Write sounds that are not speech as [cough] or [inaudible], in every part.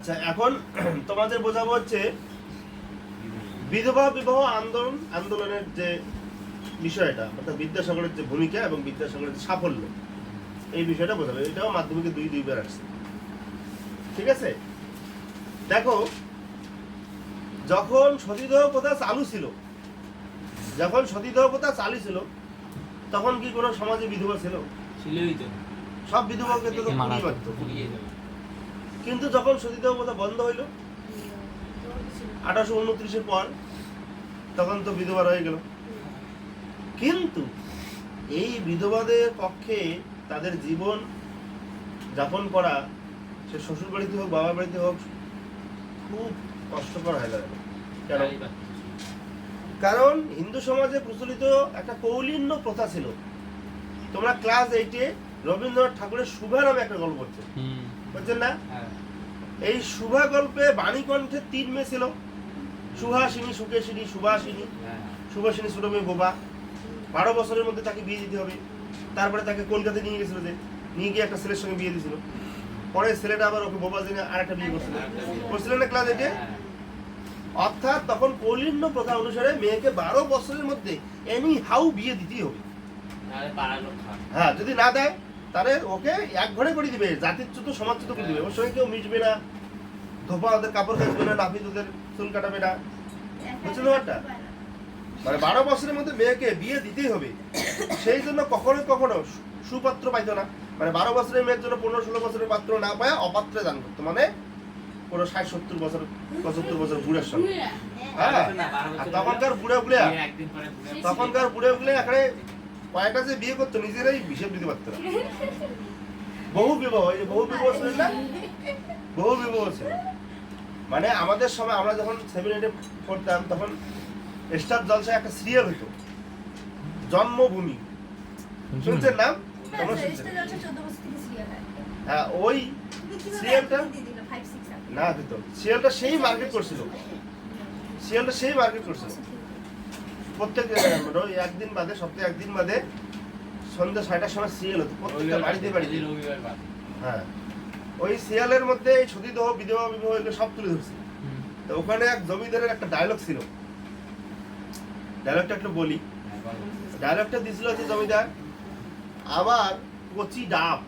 আচ্ছা এখন [clears throat] তোমাদের বোঝাবো হচ্ছে বিধবা বিবাহ আন্দোলন আন্দোলনের যে বিষয়টা অর্থাৎ বিদ্যাসাগরের যে ভূমিকা এবং বিদ্যাসাগরের যে সাফল্য এই বিষয়টা বোঝাবো। এটাও মাধ্যমিকে দুই দুইবার আসছে। ঠিক আছে? দেখো যখন সতীদাহ প্রথা চালু ছিল যখন সতীদাহ প্রথা চালু ছিল তখন কি কোনো সমাজে বিধবা ছিল? ছিলই তো। সব বিধবাকে তো মারা পুড়িয়ে দেবে কিন্তু যখন সতীদাহ প্রথা বন্ধ হইল, আঠারোশো উনত্রিশের পর তখন তো বিধবা রয়ে গেল। কিন্তু এই বিধবাদের পক্ষে তাদের জীবন যাপন করা, সে শ্বশুর বাড়িতে হোক, বাবার বাড়িতে হোক, খুব কষ্টকর হয়ে যাবে কেন? কারণ হিন্দু সমাজে প্রচলিত একটা কৌলিন্য প্রথা ছিল। তোমরা ক্লাস এইটে রবীন্দ্রনাথ ঠাকুরের শুভা নামে একটা গল্প করছ বুঝছেন না? হ্যাঁ। এই শুভা গল্পে বাণীকণ্ঠে তিন মেয়ে ছিল। সুহাসিনী সুকেশিনী সুভাষিনী হ্যাঁ। ছোট মেয়ে বোবা। বারো বছরের মধ্যে তাকে বিয়ে দিতে হবে। তারপরে তাকে কলকাতায় নিয়ে গেছিল যে নিয়ে গিয়ে একটা ছেলের সঙ্গে বিয়ে দিয়েছিল। পরে ছেলেটা আবার ওকে বোবা জেনে আর একটা বিয়ে। করছিল করছিলেন না ক্লাস হ্যাঁ। অর্থাৎ তখন কৌলিন্য প্রথা অনুসারে মেয়েকে বারো বছরের মধ্যে এনি হাউ বিয়ে দিতেই হবে। হ্যাঁ যদি না দেয় তাহলে ওকে এক ঘরে করে দিবে জাতির জাতিচ্যুত সমাজচ্যুত করে দিবে। ওর সঙ্গে কেউ মিশবে না ধোপা ওদের কাপড় কাচবে না নাপিত ওদের চুল কাটাবে না। বুঝছ ব্যাপারটা? মানে বারো বছরের মধ্যে মেয়েকে বিয়ে দিতেই হবে। সেই জন্য কখনো কখনো সু- সুপাত্র পাইতো না। মানে বারো বছরের মেয়ের জন্য পনেরো ষোলো বছরের পাত্র না পায় অপাত্রে দান করতো। মানে কোনো ষাট সত্তর বছর পঁচাত্তর বছর বুড়ের সঙ্গে। হ্যাঁ তখনকার বুড়ে। বুড়ে তখনকার বুড়ে বুড়ে এখানে কয়েকটা যে বিয়ে করতো নিজেরাই হিসেব দিতে পারতো বহু বিবাহ এই বহু বিবাহ ছিল না? বহু বিবাহ ছিল মানে আমাদের সময় আমরা যখন সেভেন এইটে পড়তাম তখন স্টার জলসায় একটা সিরিয়াল হতো। জন্মভূমি। শুনছেন নাম? তোমরা শুনছেন? হ্যাঁ। ওই সিরিয়ালটা না কিন্তু সিরিয়ালটা সেই মার্কেট করছিল। সিরিয়ালটা সেই মার্কেট করছিল। প্রত্যেক একদিন বাদে সপ্তাহে একদিন বাদে সন্ধ্যা ছয়টার সময় সিরিয়াল হতো প্রত্যেকটা বাড়িতে বাড়িতে। হ্যাঁ। ওই সিরিয়ালের মধ্যে এই সতীদাহ বিধবা বিবাহ এগুলো সব তুলে ধরছে। তো ওখানে এক জমিদারের একটা ডায়লগ ছিল। ডায়লগটা একটু বলি। হ্যাঁ, ডায়লগটা দিছিল হচ্ছে জমিদার আমার কচি ডাব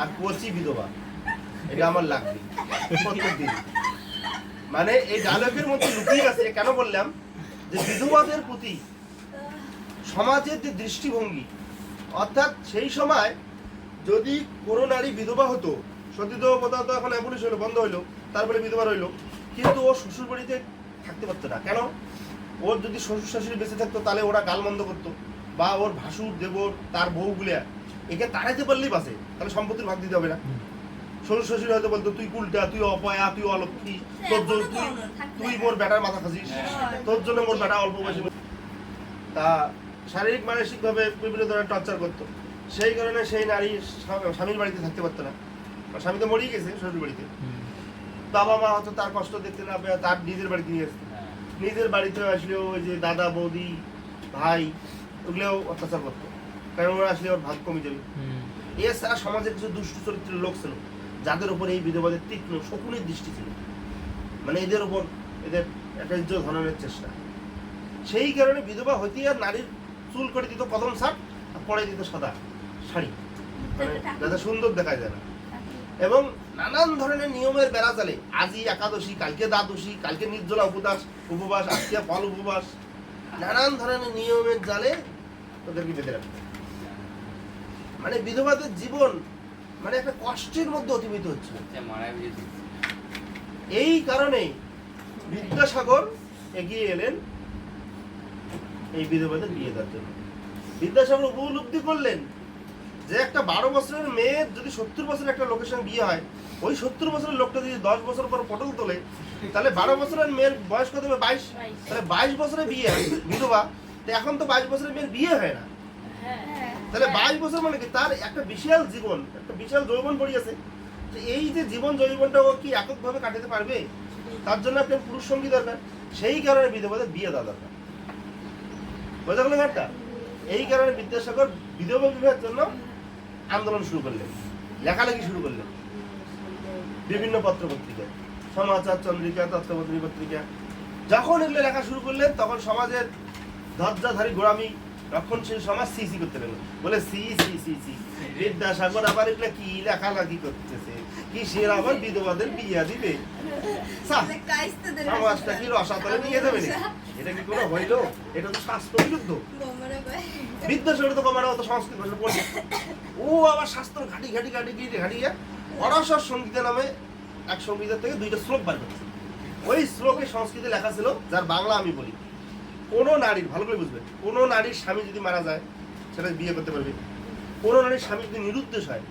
আর কচি বিধবা। এটা আমার লাগবে প্রত্যেকদিন। মানে এই ডায়লগের মধ্যে লুকিয়ে আছে কেন বললাম? যে বিধবাদের প্রতি সমাজের যে দৃষ্টিভঙ্গি, অর্থাৎ সেই সময় যদি কোনো নারী বিধবা হতো সতীদাহ প্রথা তো এখন অ্যাবলিশ হলো বন্ধ হইল, তারপরে বিধবা রইল, কিন্তু ও শ্বশুর বাড়িতে থাকতে পারতো না। কেন? ওর যদি শ্বশুর শাশুড়ি বেঁচে থাকতো, তাহলে ওরা গালমন্দ করতো, বা ওর ভাসুর দেবর, তার বউগুলা, একে তাড়াইতে পারলেই বাসে তাহলে সম্পত্তির ভাগ দিতে হবে না। শ্বশুর শাশুড়ি হয়তো বলতো তুই কুলটা তুই অপয়া তুই অলক্ষী তোর জন্য তুই তুই মোর বেটার মাথা খাসিস। তোর জন্য মোর বেটা অল্প বয়সে তা শারীরিক মানসিক ভাবে বিভিন্ন ধরনের টর্চার করতো। সেই কারণে সেই নারী স্বামীর বাড়িতে থাকতে পারতো না। স্বামী তো মরেই গেছে শ্বশুর বাড়িতে। বাবা মা হয়তো তার কষ্ট দেখতে না পেয়ে তার নিজের বাড়িতে নিয়ে আসতো। হ্যাঁ। নিজের বাড়িতে আসলেও ওই যে দাদা বৌদি ভাই ওগুলোও অত্যাচার করতো। কারণ ওরা আসলে ওর ভাগ কমে যাবে এছাড়া সমাজের কিছু দুষ্ট চরিত্রের লোক ছিল। যাদের উপর এই বিধবাদের তীক্ষ্ণ শকুনের দৃষ্টি ছিল। মানে এদের উপর এদের একটা ইজ্জত চেষ্টা। সেই কারণে বিধবা হইতে আর নারীর চুল করে দিত কদম শার্ট, আর পরে দিত সাদা শাড়ি। যাতে সুন্দর দেখা যায় না এবং নানান ধরনের নিয়মের বেড়া চালে। আজই একাদশী, কালকে দ্বাদশী, কালকে নির্জলা উপদাস উপবাস, আজকে ফল উপবাস। নানান ধরনের নিয়মের জালে ওদেরকে বেঁধে রাখতো মানে বিধবাদের জীবন মানে একটা কষ্টের মধ্যে অতিবাহিত হচ্ছে। আচ্ছা, মারা গেছে। এই কারণে বিদ্যাসাগর এগিয়ে এলেন এই বিধবাদের বিয়ে দেওয়ার জন্য। বিদ্যাসাগর উপলব্ধি করলেন যে একটা বারো বছরের মেয়ের যদি সত্তর বছরের একটা লোকের সঙ্গে বিয়ে হয় ওই সত্তর বছরের লোকটা যদি দশ বছর পর পটল তোলে তাহলে বারো বছরের মেয়ের বয়স কত হবে? বাইশ। তাহলে বাইশ বছরের বিয়ে হয় বিধবা তো এখন তো বাইশ বছরের মেয়ের বিয়ে হয় না। তাহলে বাইশ বছর মানে কি? তার একটা বিশাল জীবন একটা বিশাল যৌবন পড়িয়েছে তো এই যে জীবন যৌবনটা ও কি এককভাবে কাটাতে পারবে? তার জন্য একটা পুরুষ সঙ্গী দরকার। সেই কারণে বিধবাদের বিয়ে দেওয়া দরকার। বোঝা গেল ব্যাপারটা? এই কারণে বিদ্যাসাগর বিধবা বিবাহের জন্য আন্দোলন শুরু করলেন। লেখালেখি শুরু করলেন। বিভিন্ন পত্র পত্রিকা সমাচার চন্দ্রিকা তত্ত্বপত্রী পত্রিকা। যখন এগুলো লেখা শুরু করলেন তখন সমাজের ধজ্জাধারী গোড়ামি রক্ষণশীল সমাজ সি সি করতে লাগল বলে সি সি সি সি বিদ্যাসাগর আবার এগুলো কি লেখালেখি করতেছে? কি সে আবার বিধবাদের বিয়া দিবে? সমাজটা কি রসাতলে নিয়ে যাবে? এটা কি কোনো হইল? এটা তো শাস্ত্র বিরুদ্ধ। বিদ্যাসাগর তো কমানো অত সংস্কৃত ভাষা পড়ছে ও আবার শাস্ত্র ঘাটি ঘাটি ঘাটি ঘাটি ঘাটিয়ে অরসর সঙ্গীতা নামে এক সঙ্গীতের থেকে দুইটা শ্লোক বার করছে। ওই শ্লোকে সংস্কৃতে লেখা ছিল যার বাংলা আমি বলি। কোনো নারীর ভালো করে বুঝবেন কোনো নারীর স্বামী যদি মারা যায় সেটা বিয়ে করতে পারবে। কোনো নারীর স্বামী যদি নিরুদ্দেশ হয়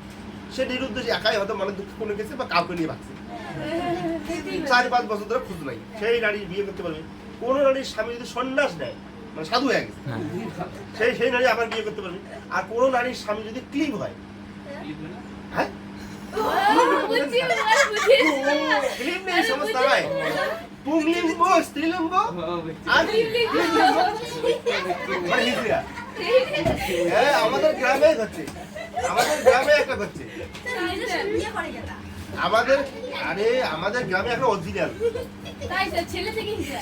সে নিরুদ্দেশ একাই হয়তো মনে দুঃখ কোনো গেছে বা কাউকে নিয়ে ভাগছে। চার পাঁচ বছর ধরে খোঁজ নাই সেই নারী বিয়ে করতে পারবে। কোনো নারীর স্বামী যদি সন্ন্যাস নেয় মানে সাধু হয়ে গেছে সেই সেই নারী আবার বিয়ে করতে পারবে। আর কোনো নারীর স্বামী যদি ক্লিন হয় হ্যাঁ? নেই সমস্যা পুংলিঙ্গ স্ত্রীলিঙ্গ। হ্যাঁ আমাদের গ্রামে হচ্ছে আমাদের গ্রামে একটা হচ্ছে আমাদের আরে আমাদের গ্রামে একটা অরিজিনাল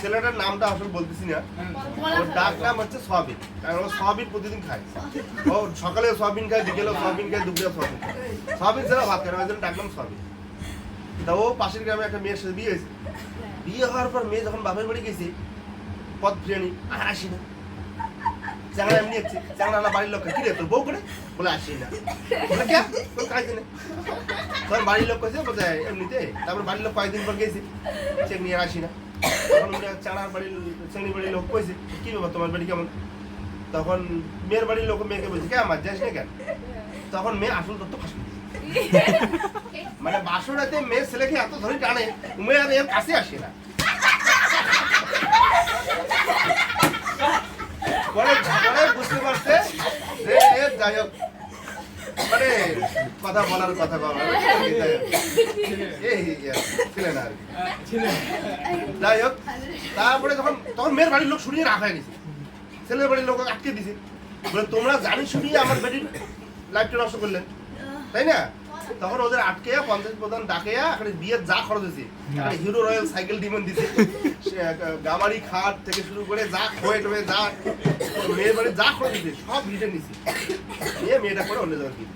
ছেলেটার নামটা আসলে বলতেছি না। ওর ডাক নাম হচ্ছে সোয়াবিন, কারণ ও সোয়াবিন প্রতিদিন খায়। ও সকালে সোয়াবিন খায়, বিকেলে সোয়াবিন খায়, দুপুরে সোয়াবিন খায়। সোয়াবিন ছাড়া ভাত খায় না, ওই জন্য ডাকলাম সোয়াবিন। তা ও পাশের গ্রামে একটা মেয়ের সাথে বিয়ে হয়েছে। বিয়ে হওয়ার পর মেয়ে যখন বাপের বাড়ি গেছে, পথ ফিরে নি আর আসি না। চ্যাংড়া এমনি হচ্ছে চ্যাংড়া না বাড়ির লোক কি রে তোর বউ করে বলে, আসি না। বলে কে তোর কাজে তখন বাড়ির লোক কইছে বলছে এমনিতে। তারপর বাড়ির লোক কয়েকদিন পর গেছে চেক নিয়ে আসি না। তখন চাঁড়ার বাড়ির চেংড়ি বাড়ির লোক কইছে, কি ব্যাপার, তোমার বাড়ি কেমন? তখন মেয়ের বাড়ির লোক মেয়েকে বলছে, কে, আমার যাস না কেন? তখন মেয়ে আসল তত্ত্ব ফাঁস দিয়েছে। মানে বাসরাতে মেয়ে ছেলেকে এত ধরে টানে মেয়ে আর এর কাছে আসে না। পরে পরে বুঝতে পারছে যে এ যাই হোক মানে কথা বলার কথা বলার ছিলেন আর কি। যাই হোক তারপরে যখন তখন মেয়ের বাড়ির লোক শুনিয়ে রাখা হয়ে গেছে। ছেলের বাড়ির লোক আটকে দিছে। বলে তোমরা জানি শুনিয়ে আমার বেটির লাইফটা নষ্ট করলেন তাই না? তখন ওদের আটকে পঞ্চায়েত প্রধান ডাকে এখানে বিয়ের যা খরচ হয়েছে হিরো রয়্যাল সাইকেল ডিমন দিছে। গামারি খাট থেকে শুরু করে যা খোয়ে টোয়ে যা মেয়ের বাড়ি যা খরচ হয়েছে সব রিটার্ন নিছে। নিয়ে মেয়েটা করে অন্য জায়গায় কিনে।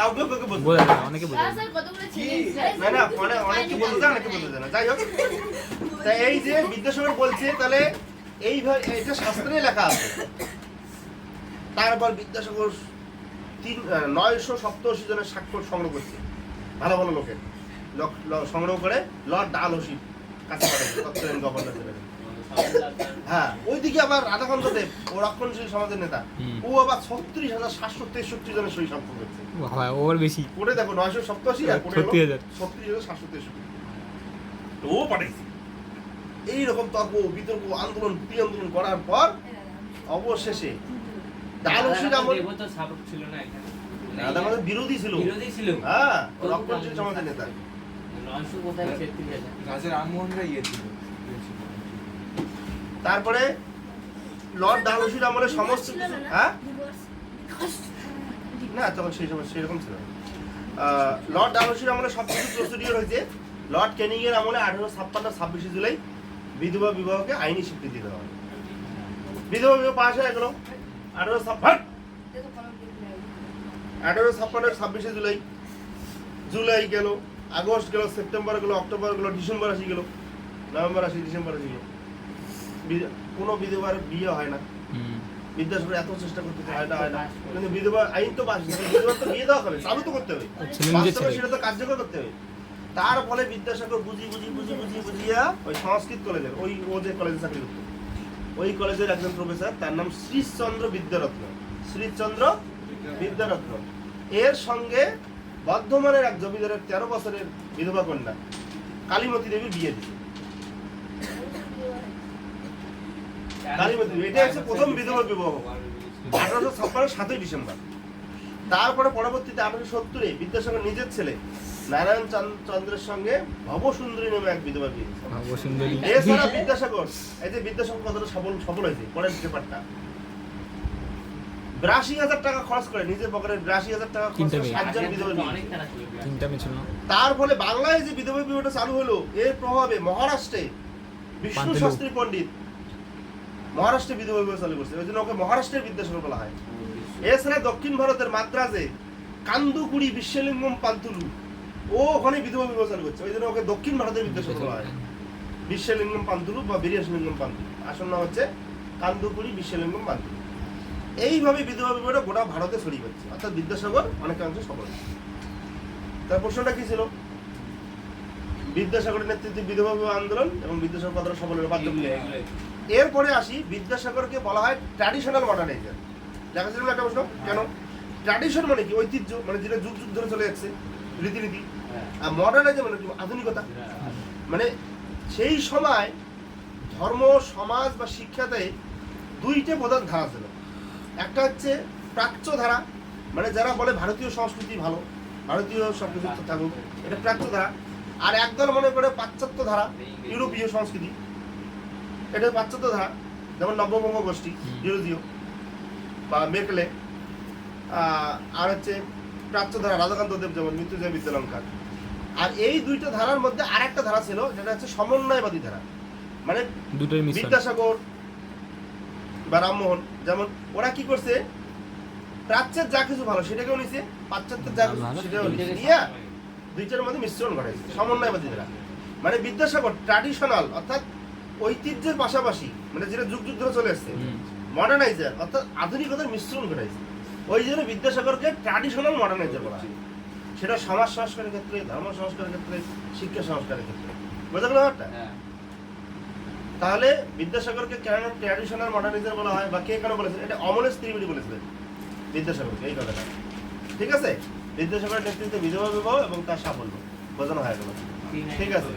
কাউকে কাউকে বলতে বোঝা যায় না, অনেকে বোঝা যায়। না। কতগুলো ছেলে না না অনেক অনেকে বলতে যায় অনেকে বলতে যায় না। যাই হোক। তা এই যে বিদ্যাসাগর বলছে তাহলে এইভাবে এটা শাস্ত্রে লেখা আছে। তারপর বিদ্যাসাগর তিন নয়শো জনের স্বাক্ষর সংগ্রহ করছে। ভালো ভালো লোকের। সংগ্রহ করে লর্ড ডালহসির কাছে পাঠাচ্ছে গভর্নর জেনারেল হ্যাঁ ওইদিকে আবার রাধাকান্ত দেব ও রক্ষণশীল সমাজের নেতা। ও আবার ছত্রিশ হাজার সাতশো তেষট্টি জনের সই করছে। ওর বেশি। কোটে দেখো নয়শো সপ্তাশি আর কোটে ছত্রিশ হাজার সাতশো তেষট্টি। ও পাঠাইছে। এইরকম তর্ক বিতর্ক আন্দোলন আন্দোলন করার পর অবশেষে ডালহসির আমল তো শাবক ছিল না এখানে। রাধা আমাদের বিরোধী ছিল। বিরোধী ছিল। হ্যাঁ ও সমাজের নেতা নয়শো কোথায়? ছেত্রিশ হাজার। রাজা রামমোহনরা ইয়ে ছিল তারপরে লর্ড ডালহসির আমলে সমস্ত কিছু হ্যাঁ? না তখন সেই সময় সেরকম ছিল। আহ, লর্ড ডালহসির আমলে সব কিছু প্রসিডিওর হয়েছে। লর্ড ক্যানিং এর আমলে আঠারো ছাপ্পান্ন ছাব্বিশে জুলাই বিধবা বিবাহকে আইনি স্বীকৃতি দেওয়া হয়। বিধবা বিবাহ পাশ হয়ে গেল। আঠারো ছাপ্পান্ন। আঠারো ছাপ্পান্ন ছাব্বিশে জুলাই। জুলাই গেল আগস্ট গেল সেপ্টেম্বর গেল অক্টোবর গেল ডিসেম্বর আসি গেল। নভেম্বর আসি ডিসেম্বর আসি গেল। কোনো বিধবার বিয়ে হয় না। বিদ্যাসাগর এত চেষ্টা করতে হয় না হয় না। কিন্তু বিধবা আইন তো পাস বিধবার তো বিয়ে দেওয়া হবে চালু তো করতে হবে। সেটা তো কার্যকর করতে হবে। তার ফলে বিদ্যাসাগর বুঝি বুঝি বুঝি বুঝি বুঝিয়া ওই সংস্কৃত কলেজের ওই ও যে কলেজে চাকরি করতো ওই কলেজের একজন প্রফেসর, তার নাম শ্রীচন্দ্র বিদ্যারত্ন। শ্রীচন্দ্র বিদ্যারত্ন। এর সঙ্গে বর্ধমানের এক জমিদারের তেরো বছরের বিধবা কন্যা, কালীমতী দেবীর বিয়ে দিচ্ছে প্রথম বিধবা বিবাহ। আঠারোশো ছাপ্পান্ন সাতই ডিসেম্বর। তারপরে পরবর্তীতে আঠারোশো সত্তরে বিদ্যাসাগর নিজের ছেলে নারায়ণ চন্দ্রের সঙ্গে ভবসুন্দরী নামে এক বিধবা বিয়ে। এছাড়া বিদ্যাসাগর এই যে বিদ্যাসাগর কতটা সফল সফল হয়েছে পরের ব্যাপারটা। বিরাশি হাজার টাকা খরচ করে নিজের পকেটে বিরাশি হাজার টাকা খরচ করে সাতজন বিধবা তার ফলে বাংলায় যে বিধবা বিবাহটা চালু হলো এর প্রভাবে মহারাষ্ট্রে বিষ্ণু শাস্ত্রী পণ্ডিত মহারাষ্ট্রে বিধবা বিবাহ চালু করছে। ওই জন্য ওকে মহারাষ্ট্রের বিদ্যাসাগর বলা হয়। এছাড়া দক্ষিণ ভারতের মাদ্রাজে কান্দুকুড়ি বিশ্বলিঙ্গম পান্তুলু ও ওখানে বিধবা বিবাহ চালু করছে। ওই জন্য ওকে দক্ষিণ ভারতের বিদ্যাসাগর বলা হয়। বিশ্বলিঙ্গম পান্তুলু বা বিরিয়াসলিঙ্গম পান্তুলু। আসল নাম হচ্ছে কান্দুকুড়ি বিশ্বলিঙ্গম পান্তুলু। এইভাবে বিধবা বিবাহটা গোটা ভারতে ছড়িয়ে পড়ছে। অর্থাৎ বিদ্যাসাগর অনেকাংশে সফল তার প্রশ্নটা কি ছিল? বিদ্যাসাগরের নেতৃত্বে বিধবা বিবাহ আন্দোলন এবং বিদ্যাসাগর কতটা পার্থক্য? এগুলো- এরপরে আসি বিদ্যাসাগরকে বলা হয় ট্র্যাডিশনাল মডার্নাইজার দেখা যাচ্ছে না একটা প্রশ্ন? কেন? ট্র্যাডিশন মানে কি? ঐতিহ্য? মানে যেটা যুগ যুগ ধরে চলে যাচ্ছে। রীতিনীতি হ্যাঁ, আর মডার্নাইজার মানে আধুনিকতা। মানে সেই সময় ধর্ম সমাজ বা শিক্ষাতে দুইটা প্রধান ধারা ছিল। একটা হচ্ছে প্রাচ্য ধারা মানে যারা বলে ভারতীয় সংস্কৃতি ভালো ভারতীয় সব কিছু থাকুক এটা প্রাচ্য ধারা আর একদল মনে করে পাশ্চাত্য ধারা ইউরোপীয় সংস্কৃতি এটা পাশ্চাত্য ধারা যেমন নববঙ্গ গোষ্ঠী। ইউরোপীয় বা মেকলে আর হচ্ছে প্রাচ্য ধারা রাধাকান্ত দেব যেমন মৃত্যুজয় বিদ্যালঙ্কার। আর এই দুইটা ধারার মধ্যে আর একটা ধারা ছিল যেটা হচ্ছে সমন্বয়বাদী ধারা। মানে দুটোই বিদ্যাসাগর বা রামমোহন যেমন ওরা কি করছে প্রাচ্যের যা কিছু ভালো সেটাকেও নিছে পাশ্চাত্যের যা কিছু সেটাও নিয়ে দুইটার মধ্যে মিশ্রণ ঘটাইছে সমন্বয়বাদী ধারা। মানে বিদ্যাসাগর ট্র্যাডিশনাল অর্থাৎ ঐতিহ্যের পাশাপাশি মানে যেটা যুগ যুগ ধরে চলে আসছে। মডার্নাইজার অর্থাৎ আধুনিকতার মিশ্রণ ঘটাইছে। ওই জন্য বিদ্যাসাগরকে ট্র্যাডিশনাল মডার্নাইজার বলা হয়। সেটা সমাজ সংস্কারের ক্ষেত্রে ধর্ম সংস্কারের ক্ষেত্রে শিক্ষা সংস্কারের ক্ষেত্রে। বোঝা গেল ব্যাপারটা? হ্যাঁ, তাহলে বিদ্যাসাগরকে কেন ট্র্যাডিশনাল মডার্নিজম বলা হয় বা কে কেন বলেছেন? এটা অমলেশ ত্রিবেদী বলেছিলেন বিদ্যাসাগরকে এই কথাটা। ঠিক আছে? বিদ্যাসাগরের নেতৃত্বে বিধবা বিবাহ এবং তার সাফল্য। বোঝানো হয়ে গেল। ঠিক আছে?